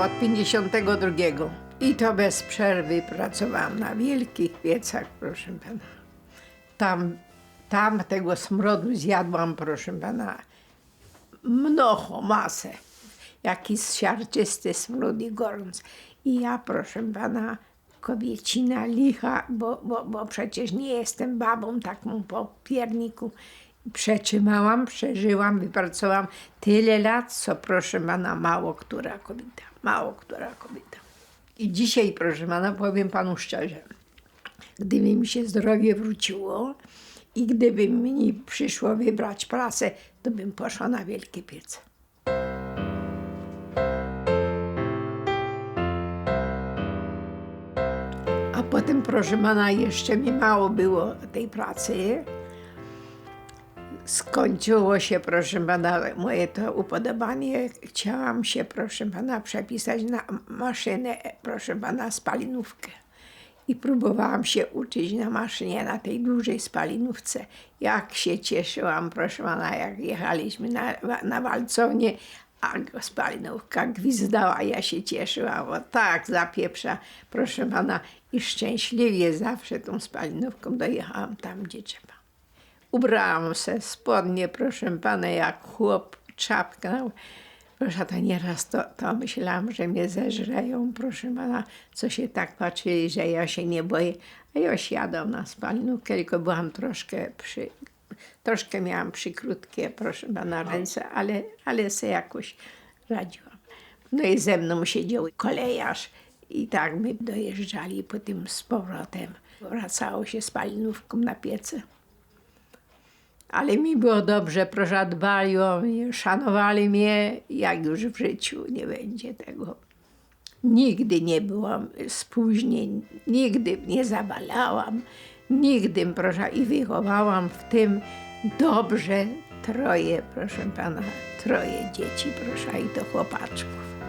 od 52. I to bez przerwy pracowałam na wielkich piecach, proszę pana. Tam, tam tego smrodu zjadłam, proszę pana, mnoho, masę. Jaki siarczysty smród i gorąc. I ja, proszę pana, kobiecina licha, bo, bo, bo przecież nie jestem babą taką po pierniku. Przetrzymałam, przeżyłam, wypracowałam tyle lat, co proszę pana, mało która kobieta. Mało która kobieta. I dzisiaj, proszę pana, powiem panu szczerze, gdyby mi się zdrowie wróciło i gdyby mi przyszło wybrać pracę, to bym poszła na wielkie piece. A potem, proszę pana, jeszcze mi mało było tej pracy. Skończyło się, proszę pana, moje to upodobanie. Chciałam się, proszę pana, przepisać na maszynę, proszę pana, spalinówkę. I próbowałam się uczyć na maszynie, na tej dużej spalinówce. Jak się cieszyłam, proszę pana, jak jechaliśmy na, na walcownię, a spalinówka gwizdała, ja się cieszyłam, bo tak zapieprza, proszę pana, i szczęśliwie zawsze tą spalinówką dojechałam tam, gdzie trzeba. Ubrałam se spodnie, proszę pana, jak chłop, czapkę. No, proszę, to nieraz to, to myślałam, że mnie zeżreją, proszę pana, co się tak patrzyli, że ja się nie boję. A ja siadam na spalinówkę, tylko byłam troszkę przy, troszkę miałam przykrótkie, proszę pana, ręce, ale, ale se jakoś radziłam. No i ze mną siedział kolejarz i tak my dojeżdżali potem z powrotem. Wracało się spalinówką na piece. Ale mi było dobrze, proszę, dbali o mnie, szanowali mnie, jak już w życiu nie będzie tego. Nigdy nie byłam spóźnień, nigdy nie zawalałam, nigdy, proszę, i wychowałam w tym dobrze troje, proszę pana, troje dzieci, proszę, i to chłopaczków.